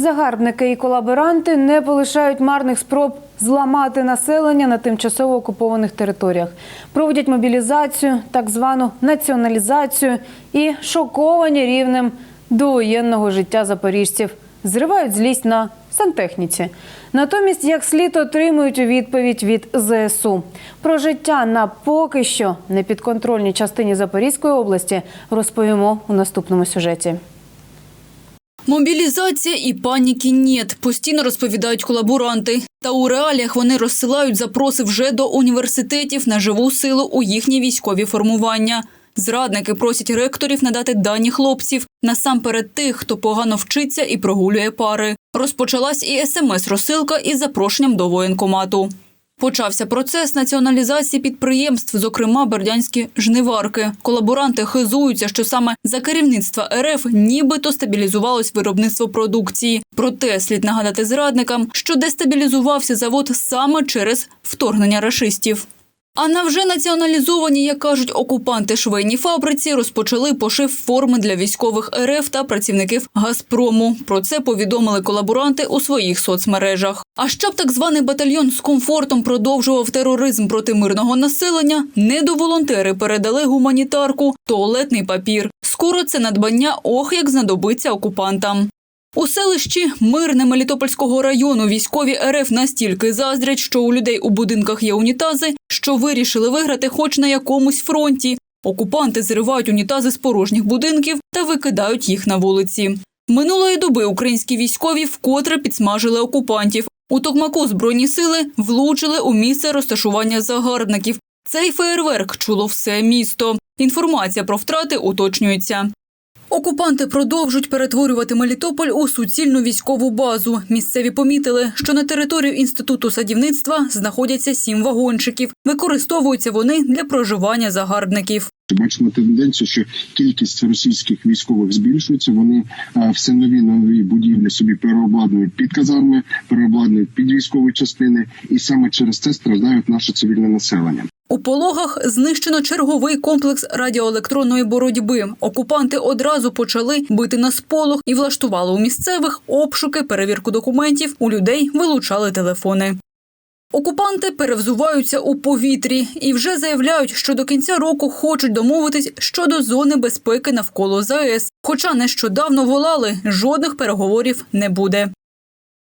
Загарбники і колаборанти не полишають марних спроб зламати населення на тимчасово окупованих територіях. Проводять мобілізацію, так звану націоналізацію і шоковані рівнем довоєнного життя запоріжців. Зривають злість на сантехніці. Натомість, як слід отримують у відповідь від ЗСУ. Про життя на поки що непідконтрольній частині Запорізької області розповімо у наступному сюжеті. Мобілізація і паніки нет, постійно розповідають колаборанти. Та у реаліях вони розсилають запроси вже до університетів на живу силу у їхні військові формування. Зрадники просять ректорів надати дані хлопців насамперед тих, хто погано вчиться і прогулює пари. Розпочалась і смс-розсилка із запрошенням до воєнкомату. Почався процес націоналізації підприємств, зокрема бердянські жниварки. Колаборанти хизуються, що саме за керівництва РФ нібито стабілізувалось виробництво продукції. Проте слід нагадати зрадникам, що дестабілізувався завод саме через вторгнення рашистів. А на вже націоналізовані, як кажуть окупанти швейній фабриці, розпочали пошив форми для військових РФ та працівників Газпрому. Про це повідомили колаборанти у своїх соцмережах. А щоб так званий батальйон з комфортом продовжував тероризм проти мирного населення, недоволонтери передали гуманітарку, туалетний папір. Скоро це надбання ох як знадобиться окупантам. У селищі Мирне Мелітопольського району військові РФ настільки заздрять, що у людей у будинках є унітази, що вирішили виграти хоч на якомусь фронті. Окупанти зривають унітази з порожніх будинків та викидають їх на вулиці. Минулої доби українські військові вкотре підсмажили окупантів. У Токмаку збройні сили влучили у місце розташування загарбників. Цей феєрверк чуло все місто. Інформація про втрати уточнюється. Окупанти продовжують перетворювати Мелітополь у суцільну військову базу. Місцеві помітили, що на територію інституту садівництва знаходяться сім вагончиків. Використовуються вони для проживання загарбників. Бачимо тенденцію, що кількість російських військових збільшується. Вони е, все нові нові будівлі собі переобладнують під казарми, переобладнують під військові частини, і саме через це страждають наше цивільне населення. У пологах знищено черговий комплекс радіоелектронної боротьби. Окупанти одразу почали бити на сполох і влаштували у місцевих обшуки, перевірку документів. У людей вилучали телефони. Окупанти перевзуваються у повітрі і вже заявляють, що до кінця року хочуть домовитись щодо зони безпеки навколо ЗАЕС. Хоча нещодавно волали, жодних переговорів не буде.